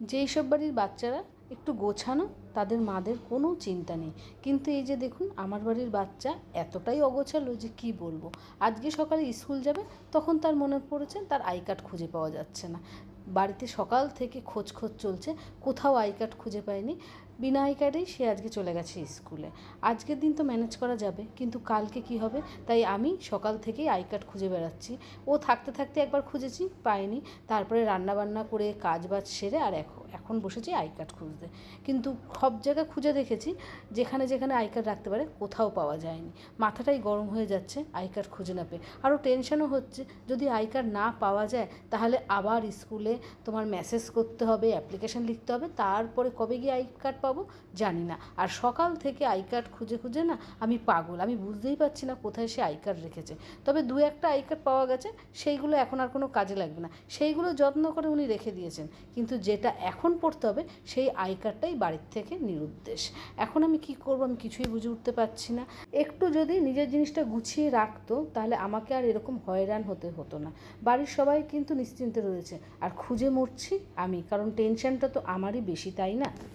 যেই সব বাড়ির বাচ্চারা একটু গোছানো, তাদের মাদের কোনো চিন্তা নেই। কিন্তু এই যে দেখুন, আমার বাড়ির বাচ্চা এতটাই অগোছালো যে কি বলব? আজকে সকালে স্কুল যাবে, তখন তার মনে পড়েছে, তার আই কার্ড খুঁজে পাওয়া যাচ্ছে না। বাড়িতে সকাল থেকে খোঁজ খোঁজ চলছে, কোথাও আই কার্ড খুঁজে পায়নি বিনা আই কার্ডেই সে আজকে চলে গেছে স্কুলে। আজকের দিন তো ম্যানেজ করা যাবে, কিন্তু কালকে কি হবে? তাই আমি সকাল থেকেই আই কার্ড খুঁজে বেড়াচ্ছি। ও থাকতে থাকতে একবার খুঁজেছি পায়নি তারপরে রান্নাবান্না করে কাজ বাজ সেরে আর এখন এখন বসেছি আই কার্ড খুঁজতে। কিন্তু সব জায়গায় খুঁজে দেখেছি, যেখানে যেখানে আই কার্ড রাখতে পারে কোথাও পাওয়া যায়নি। মাথাটাই গরম হয়ে যাচ্ছে আই কার্ড খুঁজে না পেয়ে। আরও টেনশনও হচ্ছে, যদি আই কার্ড না পাওয়া যায়, তাহলে আবার স্কুলে তোমার মেসেজ করতে হবে অ্যাপ্লিকেশন লিখতে হবে, তারপরে কবে গিয়ে আই কার্ড পাবো জানি না। আর সকাল থেকে আই কার্ড খুঁজে খুঁজে না আমি পাগল, আমি বুঝতেই পারছি না কোথায় সে আই কার্ড রেখেছে। তবে দু একটা আই কার্ড পাওয়া গেছে, সেইগুলো এখন আর কোনো কাজে লাগবে না। সেইগুলো যত্ন করে উনি রেখে দিয়েছেন। কিন্তু যেটা এখন পড়তে হবে, সেই আই কার্ডটাই বাড়ির থেকে নিরুদ্দেশ। এখন আমি কি করব? আমি কিছুই বুঝে উঠতে পারছি না। একটু যদি নিজের জিনিসটা গুছিয়ে রাখতো, তাহলে আমাকে আর এরকম হয়রান হতে হতো না। বাড়ির সবাই কিন্তু নিশ্চিন্তে রয়েছে। আর খুঁজে মরছি আমি, কারণ টেনশনটা তো আমারই বেশি, তাই না?